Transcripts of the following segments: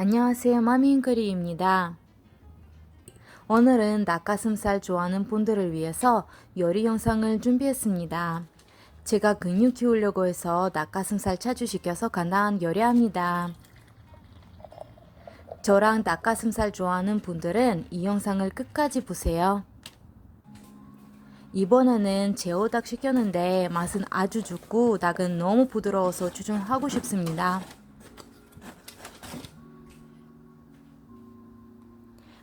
안녕하세요. 마미인크리입니다. 오늘은 닭가슴살 좋아하는 분들을 위해서 요리 영상을 준비했습니다. 제가 근육 키우려고 해서 닭가슴살 차주시켜서 간단한 요리합니다. 저랑 닭가슴살 좋아하는 분들은 이 영상을 끝까지 보세요. 이번에는 제오닭 시켰는데 맛은 아주 좋고 닭은 너무 부드러워서 추천하고 싶습니다.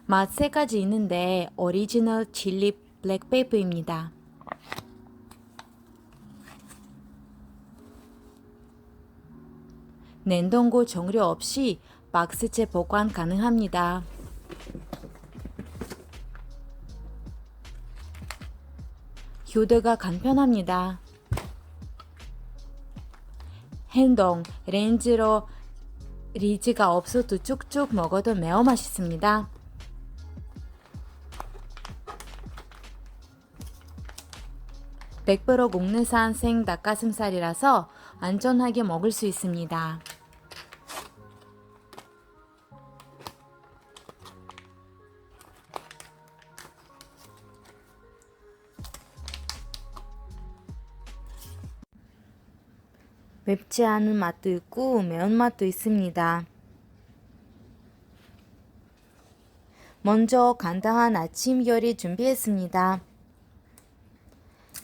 맛 세 가지 있는데 오리지널 칠리 블랙페이퍼입니다. 냉동고 정류 없이 박스채 보관 가능합니다. 휴대가 간편합니다. 행동, 렌즈로 리즈가 없어도 쭉쭉 먹어도 매우 맛있습니다. (100% 국내산 생 닭가슴살이라서 안전하게 먹을 수 있습니다. 맵지 않은 맛도 있고 매운맛도 있습니다. 먼저 간단한 아침 요리 준비했습니다.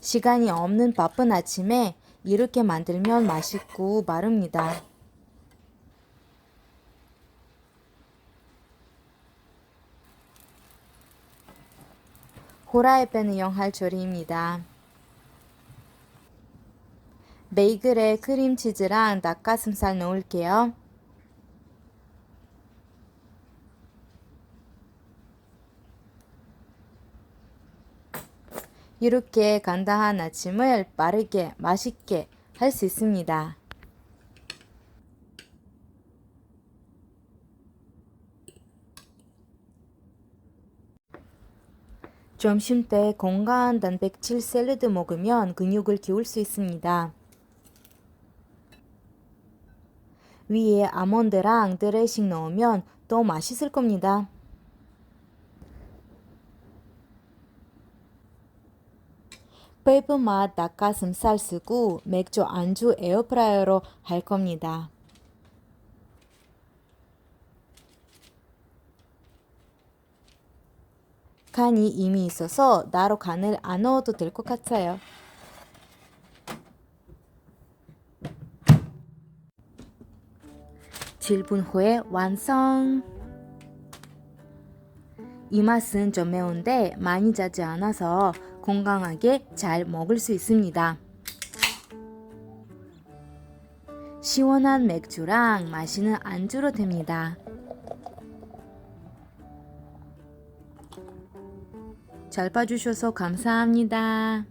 시간이 없는 바쁜 아침에 이렇게 만들면 맛있고 마릅니다. 호라이팬을 이용할 조리입니다. 베이글에 크림치즈랑 닭가슴살 넣을게요. 이렇게 간단한 아침을 빠르게 맛있게 할 수 있습니다. 점심 때 건강한 단백질 샐러드 먹으면 근육을 키울 수 있습니다. 위에 아몬드랑 드레싱 넣으면 더 맛있을 겁니다. 페이퍼 맛 닭가슴살 쓰고 맥주 안주 에어프라이어로 할 겁니다. 간이 이미 있어서 나로 간을 안 넣어도 될 것 같아요. 칠분 후에 완성! 이 맛은 좀 매운데 많이 짜지 않아서 건강하게 잘 먹을 수 있습니다. 시원한 맥주랑 마시는 안주로 됩니다. 잘 봐주셔서 감사합니다.